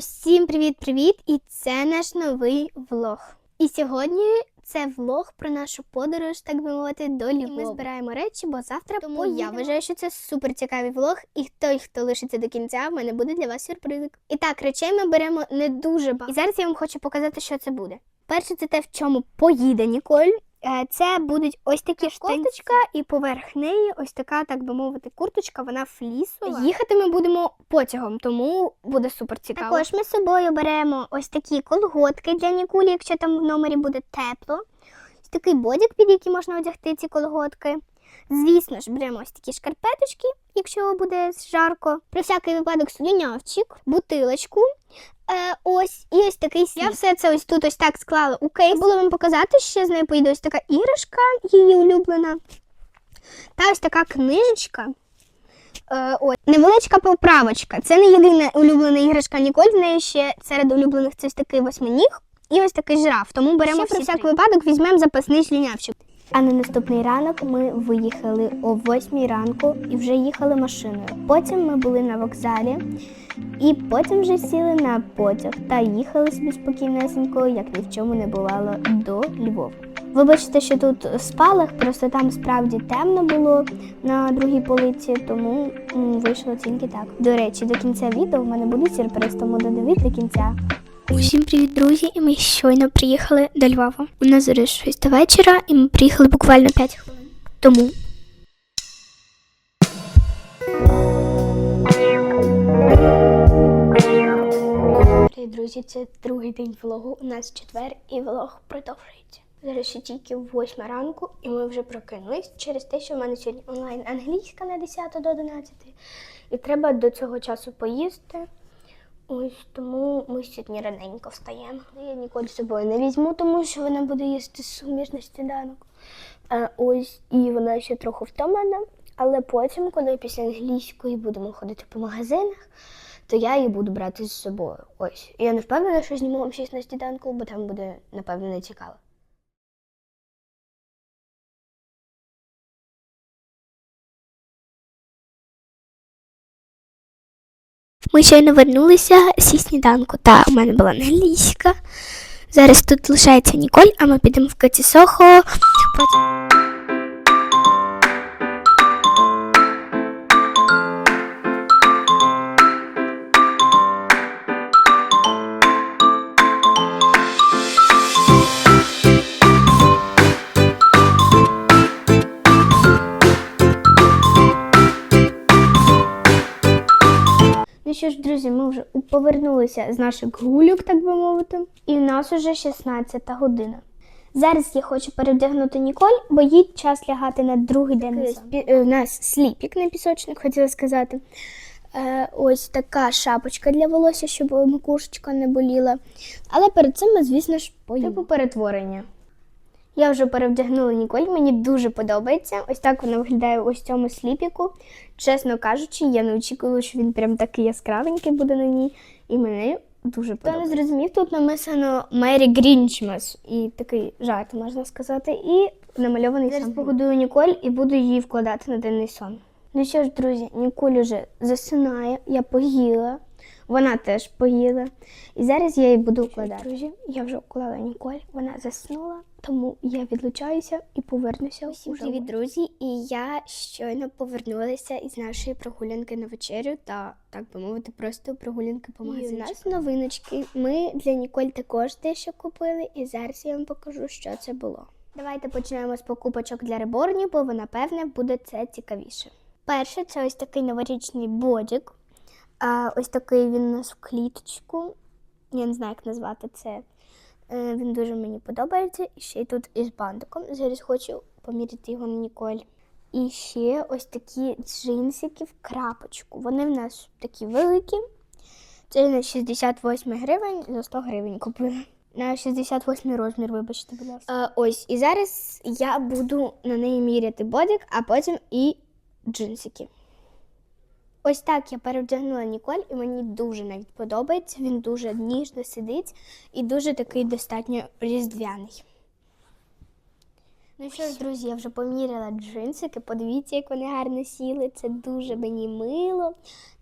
Усім привіт-привіт! І це наш новий влог. І сьогодні це влог про нашу подорож, так би мовити, до Львова. Ми збираємо речі, бо завтра Тому я вважаю, що це супер цікавий влог, і той, хто лишиться до кінця, в мене буде для вас сюрпризик. І так, речей ми беремо не дуже багато. І зараз я вам хочу показати, що це буде. Перше, це те, в чому поїде Ніколь. Е, Це будуть ось такі штаночка, і поверх неї ось така, так би мовити, курточка, вона флісова. Їхати ми будемо потягом, тому буде супер цікаво. Також ми з собою беремо ось такі колготки для Нікулі, якщо там в номері буде тепло. Ось такий бодік, під який можна одягти ці колготки. Звісно ж, беремо ось такі шкарпеточки, якщо буде жарко. Про всякий випадок слюнявчик, бутилочку. Е, ось і ось такий слід. Я все це ось тут ось так склала у кейс. Було вам показати, що з нею поїде ось така іграшка, її улюблена. Та ось така книжечка. Е, ось. Невеличка поправочка. Це не єдина улюблена іграшка Ніколь. В неї ще серед улюблених це ось такий восьминіг і ось такий жираф. Тому беремо Ще про всякий випадок, візьмемо запасний слюнявчик. А на наступний ранок ми виїхали о 8 ранку і вже їхали машиною. Потім ми були на вокзалі, і потім вже сіли на потяг та їхали собі спокійнесенько, як ні в чому не бувало, до Львова. Вибачте, що тут спалах, просто там справді темно було на другій полиці, тому вийшло тільки так. До речі, до кінця відео в мене буде сюрприз, тому додивіть до кінця. Усім привіт, друзі! І ми щойно приїхали до Львова. У нас зараз 6 вечора, і ми приїхали буквально 5 хвилин. Тому Привіт, друзі! Це другий день влогу. У нас четвер і влог продовжується. Зараз ще тільки 8 ранку, і ми вже прокинулись через те, що в мене сьогодні онлайн англійська на 10 до 11. І треба до цього часу поїсти. Ось тому ми сьогодні раненько встаємо. Я ніколи з собою не візьму, тому що вона буде їсти суміжний сніданок. А, ось і вона ще трохи втомлена. Але потім, коли після англійської будемо ходити по магазинах, то я її буду брати з собою. Ось. Я не впевнена, що зніму вам щось на сніданку, бо там буде, напевно, не цікаво. Ми щойно вернулися зі сніданку, та у мене була англійська. Зараз тут лишається Ніколь, а ми підемо в Катісохо. Потім... що ж, друзі, ми вже повернулися з наших гульок, так би мовити, і в нас уже 16 година. Зараз я хочу перевдягнути Ніколь, бо їй час лягати на другий день. У нас сліпік на пісочник, хотіла сказати. Е, ось така шапочка для волосся, щоб макушечка не боліла. Але перед цим ми, звісно ж, поїмо. Типу перетворення. Я вже перевдягнула Ніколь, мені дуже подобається. Ось так вона виглядає ось в цьому сліпіку. Чесно кажучи, я не очікувала, що він прям такий яскравенький буде на ній. І мені дуже подобається. Хто не зрозумів, тут написано Мері Грінчмас. І такий жарт, можна сказати. І намальований Зараз погодую Ніколь і буду її вкладати на денний сон. Ну що ж, друзі, Ніколь уже засинає, я поїла. Вона теж поїла. І зараз я її буду вкладати. Друзі, я вже вклала Ніколь, вона заснула, тому я відлучаюся і повернуся. Усім привіт, друзі! І я щойно повернулася із нашої прогулянки на вечерю та, так би мовити, просто прогулянки по магазинчику. І у нас новиночки. Ми для Ніколь також дещо купили, і зараз я вам покажу, що це було. Давайте почнемо з покупочок для реборні, бо напевне буде це цікавіше. Перше, це ось такий новорічний бодік. А, ось такий він у нас в кліточку. Я не знаю, як назвати це. Е, Він дуже мені подобається. І ще й тут із бантиком. Зараз хочу поміряти його на Ніколь. І ще ось такі джинсики в крапочку. Вони в нас такі великі. Це на 68 гривень за 100 гривень купила. На 68 розмір, вибачте, будь ласка. Ось, і зараз я буду на неї міряти бодик, а потім і джинсики. Ось так я перевдягнула Ніколь, і мені дуже навіть подобається. Він дуже ніжно сидить і дуже такий достатньо різдвяний. Ну що ж, друзі, я вже поміряла джинсики. Подивіться, як вони гарно сіли. Це дуже мені мило.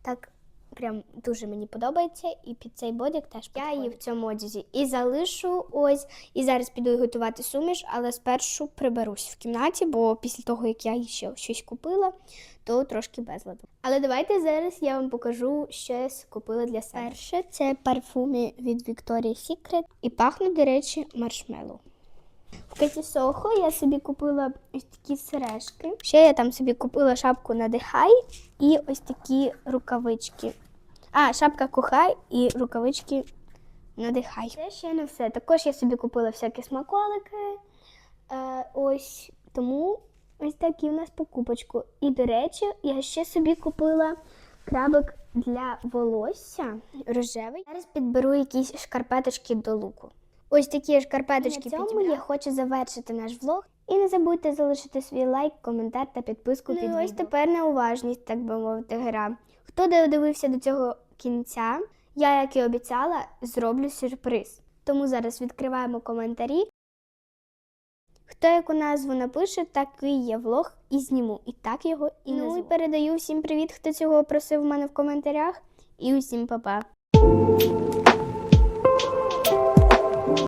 Так прям дуже мені подобається. І під цей бодік теж я її в цьому одязі і залишу ось. І зараз піду готувати суміш, але спершу приберусь в кімнаті, бо після того, як я ще щось купила, то трошки безладу. Але давайте зараз я вам покажу, що я купила для себе. Перше це парфуми від Victoria's Secret і пахнуть, до речі, маршмеллоу. В Кеті Сохо я собі купила ось такі сережки. Ще я там собі купила шапку надихай і ось такі рукавички. А, шапка кохай і рукавички надихай. Це ще не все. Також я собі купила всякі смаколики. Е, ось тому ось такі в нас покупочку. І, до речі, я ще собі купила крабик для волосся рожевий. Зараз підберу якісь шкарпеточки до луку. Ось такі шкарпеточки. На цьому я хочу завершити наш влог. І не забудьте залишити свій лайк, коментар та підписку Ну, під і ось тепер неуважність, так би мовити, гра. Хто додивився до цього кінця, я, як і обіцяла, зроблю сюрприз. Тому зараз відкриваємо коментарі. Хто яку назву напише, такий є влог і зніму. І так його і Ну, назву. і і передаю всім привіт, хто цього просив в мене в коментарях. І усім па-па.